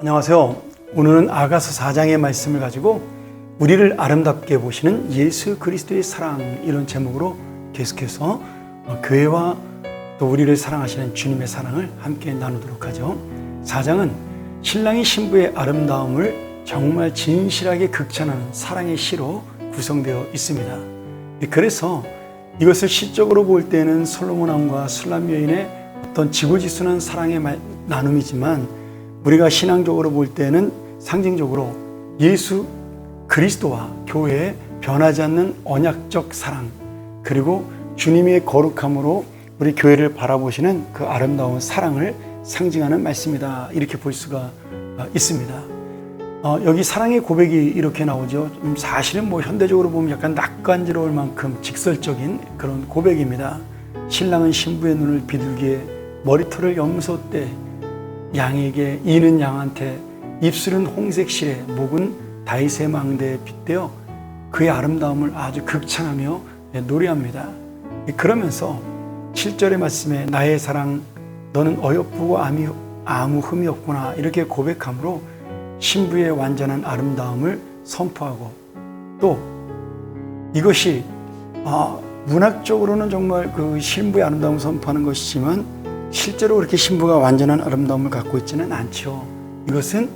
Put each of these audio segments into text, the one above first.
안녕하세요. 오늘은 아가서 4장의 말씀을 가지고 우리를 아름답게 보시는 예수 그리스도의 사랑 이런 제목으로 계속해서 어, 교회와 또 우리를 사랑하시는 주님의 사랑을 함께 나누도록 하죠. 4장은 신랑이 신부의 아름다움을 정말 진실하게 극찬하는 사랑의 시로 구성되어 있습니다. 그래서 이것을 시적으로 볼 때는 솔로몬 왕과 술람 여인의 어떤 지고지순한 사랑의 말- 나눔이지만 우리가 신앙적으로 볼 때는 상징적으로 예수 그리스도와 교회의 변하지 않는 언약적 사랑 그리고 주님의 거룩함으로 우리 교회를 바라보시는 그 아름다운 사랑을 상징하는 말씀이다 이렇게 볼 수가 어, 있습니다. 어, 여기 사랑의 고백이 이렇게 나오죠. 좀 사실은 뭐 현대적으로 보면 약간 낯간지러울 만큼 직설적인 그런 고백입니다. 신랑은 신부의 눈을 비둘기에 머리털을 염소 때 양에게 이는 양한테 입술은 홍색 실에 목은 다이세 망대에 빗대어 그의 아름다움을 아주 극찬하며 노래합니다. 그러면서 7절의 말씀에 나의 사랑 너는 어여쁘고 아무 흠이 없구나 이렇게 고백함으로 신부의 완전한 아름다움을 선포하고 또 이것이 아, 문학적으로는 정말 그 신부의 아름다움을 선포하는 것이지만 실제로 그렇게 신부가 완전한 아름다움을 갖고 있지는 않죠. 이것은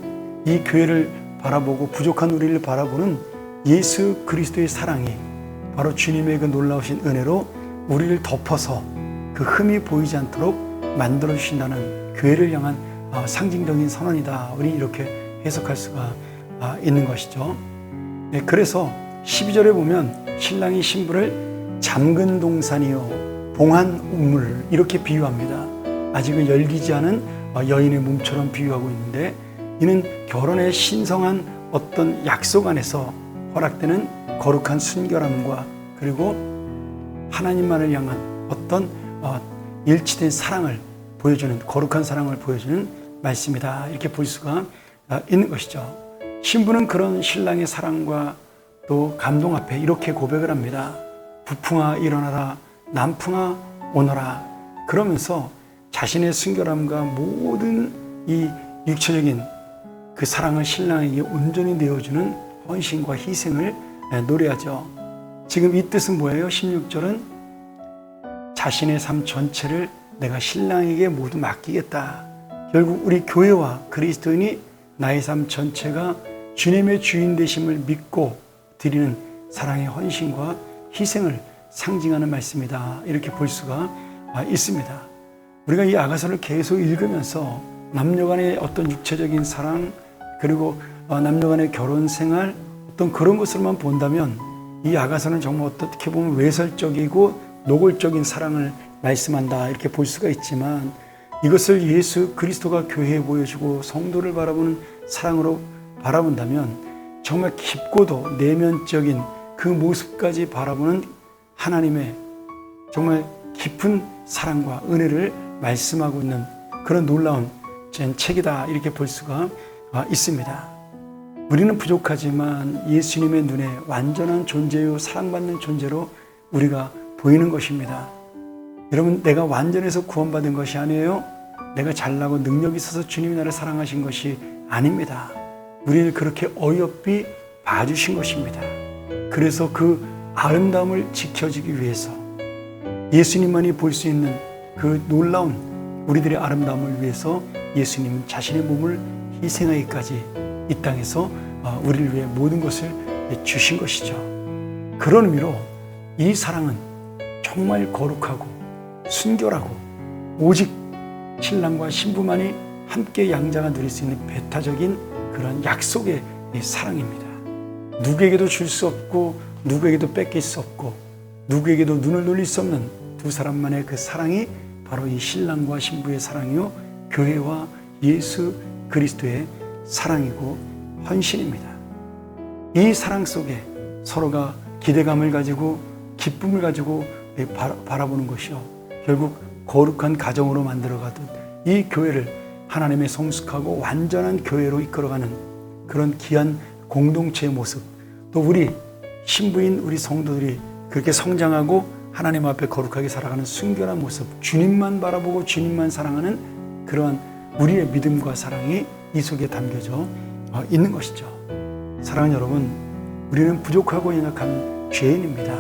이 교회를 바라보고 부족한 우리를 바라보는 예수 그리스도의 사랑이 바로 주님의 그 놀라우신 은혜로 우리를 덮어서 그 흠이 보이지 않도록 만들어 주신다는 교회를 향한 아, 상징적인 선언이다. 우리 이렇게 해석할 수가 아, 있는 것이죠. 네, 그래서 12절에 보면 신랑이 신부를 잠근 동산이요 봉한 우물 이렇게 비유합니다. 아직은 열리지 않은 어, 여인의 몸처럼 비유하고 있는데 이는 결혼의 신성한 어떤 약속 안에서 허락되는 거룩한 순결함과 그리고 하나님만을 향한 어떤 어, 일치된 사랑을 보여주는 거룩한 사랑을 보여주는 말씀이다 이렇게 볼 수가 어, 있는 것이죠. 신부는 그런 신랑의 사랑과 또 감동 앞에 이렇게 고백을 합니다. 부풍아 일어나라 남풍아 오너라 그러면서 자신의 순결함과 모든 이 육체적인 그 사랑을 신랑에게 온전히 내어주는 헌신과 희생을 노래하죠. 지금 이 뜻은 뭐예요? 16절은 자신의 삶 전체를 내가 신랑에게 모두 맡기겠다. 결국 우리 교회와 그리스도인이 나의 삶 전체가 주님의 주인 되심을 믿고 드리는 사랑의 헌신과 희생을 상징하는 말씀이다. 이렇게 볼 수가 있습니다. 우리가 이 아가서를 계속 읽으면서 남녀 간의 어떤 육체적인 사랑 그리고 어, 남녀 간의 결혼 생활 어떤 그런 것을만 본다면 이 아가서는 정말 어떻게 보면 외설적이고 노골적인 사랑을 말씀한다 이렇게 볼 수가 있지만 이것을 예수 그리스도가 교회에 보여주고 성도를 바라보는 사랑으로 바라본다면 정말 깊고도 내면적인 그 모습까지 바라보는 하나님의 정말 깊은 사랑과 은혜를 말씀하고 있는 그런 놀라운 전 책이다 이렇게 볼 수가 아, 있습니다. 우리는 부족하지만 예수님의 눈에 완전한 존재요 사랑받는 존재로 우리가 보이는 것입니다. 여러분 내가 완전해서 구원받은 것이 아니에요. 내가 잘나고 능력 있어서 주님이 나를 사랑하신 것이 아닙니다. 우리를 그렇게 어여삐 봐주신 것입니다. 그래서 그 아름다움을 지켜주기 위해서 예수님만이 볼 수 있는 그 놀라운 우리들의 아름다움을 위해서 예수님은 자신의 몸을 희생하기까지 이 땅에서 어, 우리를 위해 모든 것을 주신 것이죠. 그런 의미로 이 사랑은 정말 거룩하고 순결하고 오직 신랑과 신부만이 함께 양자가 누릴 수 있는 배타적인 그런 약속의 이 사랑입니다. 누구에게도 줄 수 없고 누구에게도 뺏길 수 없고 누구에게도 눈을 돌릴 수 없는 두 사람만의 그 사랑이 바로 이 신랑과 신부의 사랑이요 교회와 예수 그리스도의 사랑이고 헌신입니다. 이 사랑 속에 서로가 기대감을 가지고 기쁨을 가지고 바라보는 것이요 결국 거룩한 가정으로 만들어가듯 이 교회를 하나님의 성숙하고 완전한 교회로 이끌어가는 그런 귀한 공동체의 모습 또 우리 신부인 우리 성도들이 그렇게 성장하고 하나님 앞에 거룩하게 살아가는 순결한 모습 주님만 바라보고 주님만 사랑하는 그러한 우리의 믿음과 사랑이 이 속에 담겨져 어, 있는 것이죠. 사랑하는 여러분, 우리는 부족하고 연약한 죄인입니다.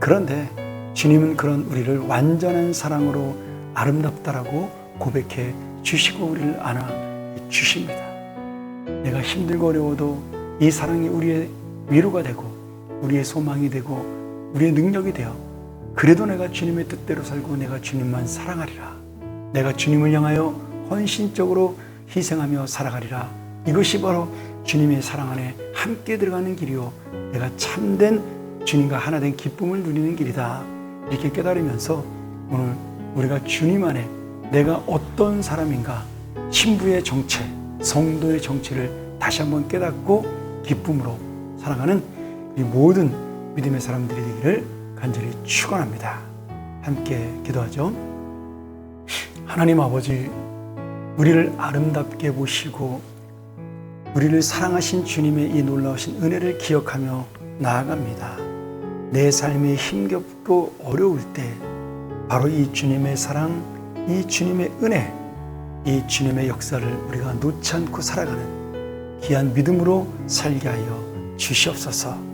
그런데 주님은 그런 우리를 완전한 사랑으로 아름답다라고 고백해 주시고 우리를 안아 주십니다. 내가 힘들고 어려워도 이 사랑이 우리의 위로가 되고 우리의 소망이 되고 우리의 능력이 되어 그래도 내가 주님의 뜻대로 살고 내가 주님만 사랑하리라. 내가 주님을 향하여 헌신적으로 희생하며 살아가리라. 이것이 바로 주님의 사랑 안에 함께 들어가는 길이요. 내가 참된 주님과 하나 된 기쁨을 누리는 길이다. 이렇게 깨달으면서 오늘 우리가 주님 안에 내가 어떤 사람인가 신부의 정체, 성도의 정체를 다시 한번 깨닫고 기쁨으로 살아가는 이 모든 믿음의 사람들이 되기를 간절히 축원합니다. 함께 기도하죠. 하나님 아버지, 우리를 아름답게 보시고 우리를 사랑하신 주님의 이 놀라우신 은혜를 기억하며 나아갑니다. 내 삶이 힘겹고 어려울 때 바로 이 주님의 사랑, 이 주님의 은혜, 이 주님의 역사를 우리가 놓지 않고 살아가는 귀한 믿음으로 살게 하여 주시옵소서.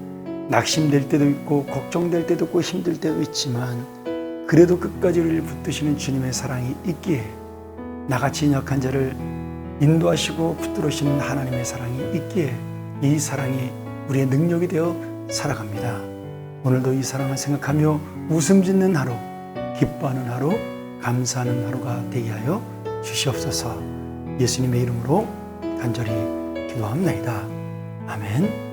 낙심될 때도 있고 걱정될 때도 있고 힘들 때도 있지만 그래도 끝까지 우리를 붙드시는 주님의 사랑이 있기에 나같이 약한 자를 인도하시고 붙들으시는 하나님의 사랑이 있기에 이 사랑이 우리의 능력이 되어 살아갑니다. 오늘도 이 사랑을 생각하며 웃음 짓는 하루, 기뻐하는 하루, 감사하는 하루가 되게 하여 주시옵소서 예수님의 이름으로 간절히 기도합니다. 아멘.